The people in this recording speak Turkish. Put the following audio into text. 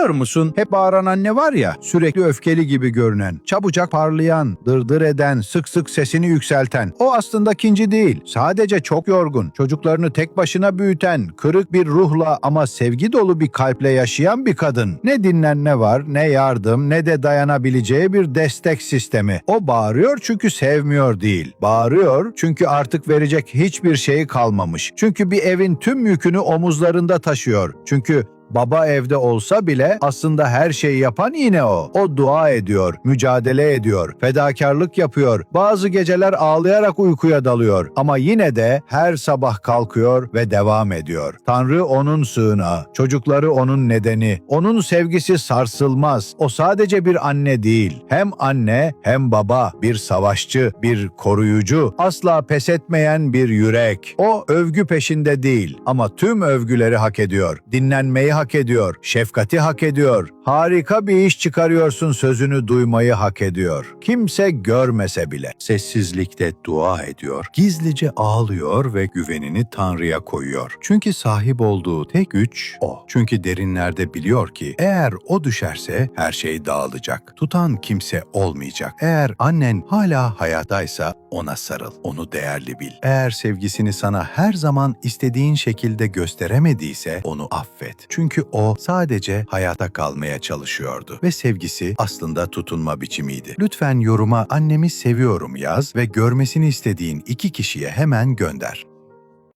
Biliyor musun hep bağıran anne var ya sürekli öfkeli gibi görünen, çabucak parlayan, dırdır eden, sık sık sesini yükselten. O aslında kinci değil. Sadece çok yorgun, çocuklarını tek başına büyüten, kırık bir ruhla ama sevgi dolu bir kalple yaşayan bir kadın. Ne dinlenme var, ne yardım, ne de dayanabileceği bir destek sistemi. O bağırıyor çünkü sevmiyor değil. Bağırıyor çünkü artık verecek hiçbir şeyi kalmamış. Çünkü bir evin tüm yükünü omuzlarında taşıyor. Çünkü Baba evde olsa bile aslında her şeyi yapan yine o. O dua ediyor, mücadele ediyor, fedakarlık yapıyor. Bazı geceler ağlayarak uykuya dalıyor ama yine de her sabah kalkıyor ve devam ediyor. Tanrı onun sığınağı, çocukları onun nedeni. Onun sevgisi sarsılmaz. O sadece bir anne değil. Hem anne hem baba, bir savaşçı, bir koruyucu, asla pes etmeyen bir yürek. O övgü peşinde değil ama tüm övgüleri hak ediyor. Dinlenmeyi hak ediyor, şefkati hak ediyor. Harika bir iş çıkarıyorsun sözünü duymayı hak ediyor. Kimse görmese bile sessizlikte dua ediyor. Gizlice ağlıyor ve güvenini Tanrı'ya koyuyor. Çünkü sahip olduğu tek güç o. Çünkü derinlerde biliyor ki eğer o düşerse her şey dağılacak. Tutan kimse olmayacak. Eğer annen hala hayattaysa ona sarıl. Onu değerli bil. Eğer sevgisini sana her zaman istediğin şekilde gösteremediyse onu affet. Çünkü o sadece hayata kalmaya çalışıyordu ve sevgisi aslında tutunma biçimiydi. Lütfen yoruma annemi seviyorum yaz ve görmesini istediğin iki kişiye hemen gönder.